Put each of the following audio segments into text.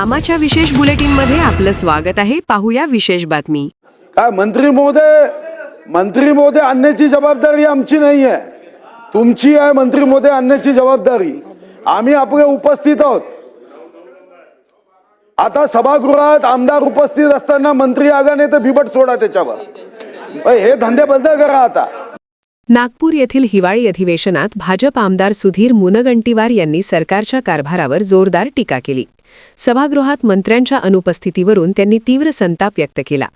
आमाच्या विशेष बुलेटिनमध्ये आपलं स्वागत आहे. पाहूया विशेष बातमी. काय मंत्री महोदय मंत्री महोदय आणण्याची जबाबदारी आमची नाही आहे तुमची आहे मंत्री महोदय आणण्याची जबाबदारी. आम्ही आपले उपस्थित आहोत. आता सभागृहात आमदार उपस्थित असताना मंत्री आगाने तर बिबट सोडा त्याच्यावर. हे धंदे बंद करा आता. नागपूर येथील हिवाळी अधिवेशनात भाजप आमदार सुधीर मुनगंटीवार यांनी सरकारच्या कारभारावर जोरदार टीका केली. सभागृहात मंत्र्यांच्या अनुपस्थितीवरून त्यांनी तीव्र संताप व्यक्त केला.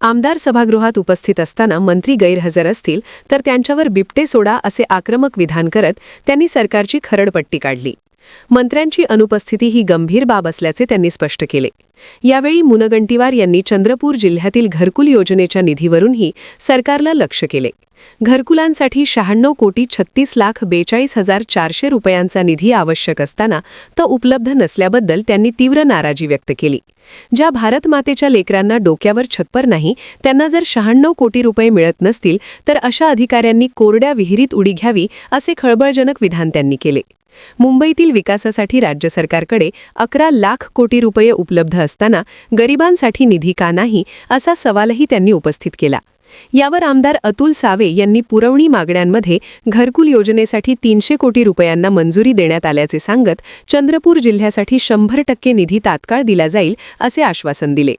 आमदार सभागृहात उपस्थित असताना मंत्री गैरहजर असतील तर त्यांच्यावर बिबटे सोडा असे आक्रमक विधान करत त्यांनी सरकारची खरडपट्टी काढली. मंत्र्यांची अनुपस्थिती ही गंभीर बाब असल्याचे त्यांनी स्पष्ट केले. यावेळी मुनगंटीवार यांनी चंद्रपूर जिल्ह्यातील घरकुल योजनेच्या निधीवरूनही सरकारला लक्ष केले. घरकुलांसाठी शहाण्णव कोटी छत्तीस लाख बेचाळीस हजार चारशे रुपयांचा निधी आवश्यक असताना तो उपलब्ध नसल्याबद्दल त्यांनी तीव्र नाराजी व्यक्त केली. ज्या भारतमातेच्या लेकरांना डोक्यावर छप्पर नाही त्यांना जर शहाण्णव कोटी रुपये मिळत नसतील तर अशा अधिकाऱ्यांनी कोरड्या विहिरीत उडी घ्यावी असे खळबळजनक विधान त्यांनी केले. मुंबईतील विकासासाठी राज्य सरकारकडे अकरा लाख कोटी रुपये उपलब्ध असताना गरिबांसाठी निधी का नाही असा सवालही त्यांनी उपस्थित केला. यावर आमदार अतुल सावे यांनी पुरवणी मागण्यांमध्ये घरकुल योजनेसाठी तीनशे कोटी रुपयांना मंजुरी देण्यात आल्याचे सांगत चंद्रपूर जिल्ह्यासाठी शंभर टक्के निधी तात्काळ दिला जाईल असे आश्वासन दिले.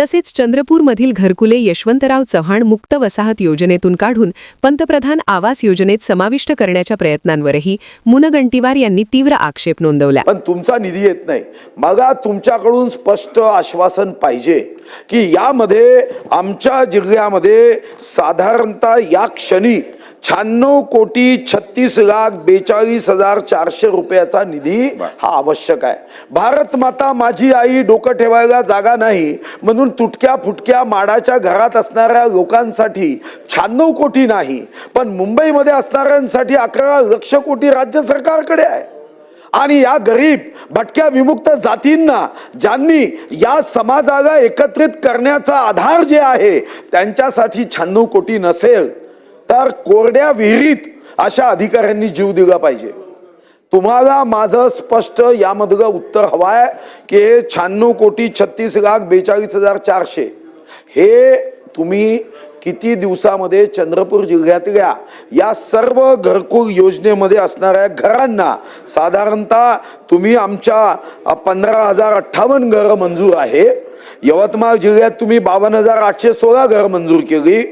तसेच चंद्रपूरमधील घरकुले यशवंतराव चव्हाण मुक्त वसाहत योजनेतून काढून पंतप्रधान आवास योजनेत समाविष्ट करण्याच्या प्रयत्नांवरही मुनगंटीवार यांनी तीव्र आक्षेप नोंदवला. पण तुमचा निधी येत नाही. मला तुमच्याकडून स्पष्ट आश्वासन पाहिजे की यामध्ये आमच्या जिल्ह्यामध्ये साधारणतः या क्षणी शहाण्णव कोटी छत्तीस लाख बेचाळीस हजार चारशे रुपयाचा निधी हा आवश्यक आहे. भारत माता माझी आई डोकं ठेवायला जागा नाही म्हणून तुटक्या फुटक्या माडाच्या घरात असणाऱ्या लोकांसाठी शहाण्णव कोटी नाही पण मुंबईमध्ये असणाऱ्यांसाठी अकरा लक्ष कोटी राज्य सरकारकडे आहे. आणि या गरीब भटक्या विमुक्त जातींना ज्यांनी या समाजाला एकत्रित करण्याचा आधार जे आहे त्यांच्यासाठी शहाण्णव कोटी नसेल. तर कोरड्या विहिरीत अशा अधिकाऱ्यांनी जीव दिला पाहिजे. तुम्हाला माझं स्पष्ट यामधलं उत्तर हवं आहे की हे शहाण्णव कोटी छत्तीस लाख बेचाळीस हजार चारशे. हे तुम्ही किती दिवसामध्ये चंद्रपूर जिल्ह्यातल्या या सर्व घरकुल योजनेमध्ये असणाऱ्या घरांना साधारणतः तुम्ही आमच्या पंधरा हजार अठ्ठावन्न घरं मंजूर आहे. यवतमाळ जिल्ह्यात तुम्ही बावन्न हजार आठशे सोळा घरं मंजूर केली.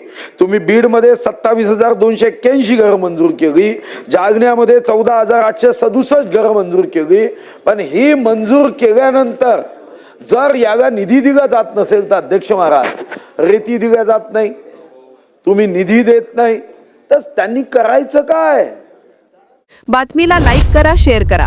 तुम्ही बीडमध्ये सत्तावीस हजार दोनशे एक्क्याऐंशी घरं मंजूर केली. जालन्यामध्ये चौदा हजार आठशे सदुसष्ट घरं मंजूर केली. पण ही मंजूर केल्यानंतर जर याला निधी दिला जात नसेल तर अध्यक्ष महाराज रेती दिल्या जात नाही. तुम्ही निधी देत नाही. तर त्यांनी करायचं काय? बातमीला लाईक करा शेअर करा.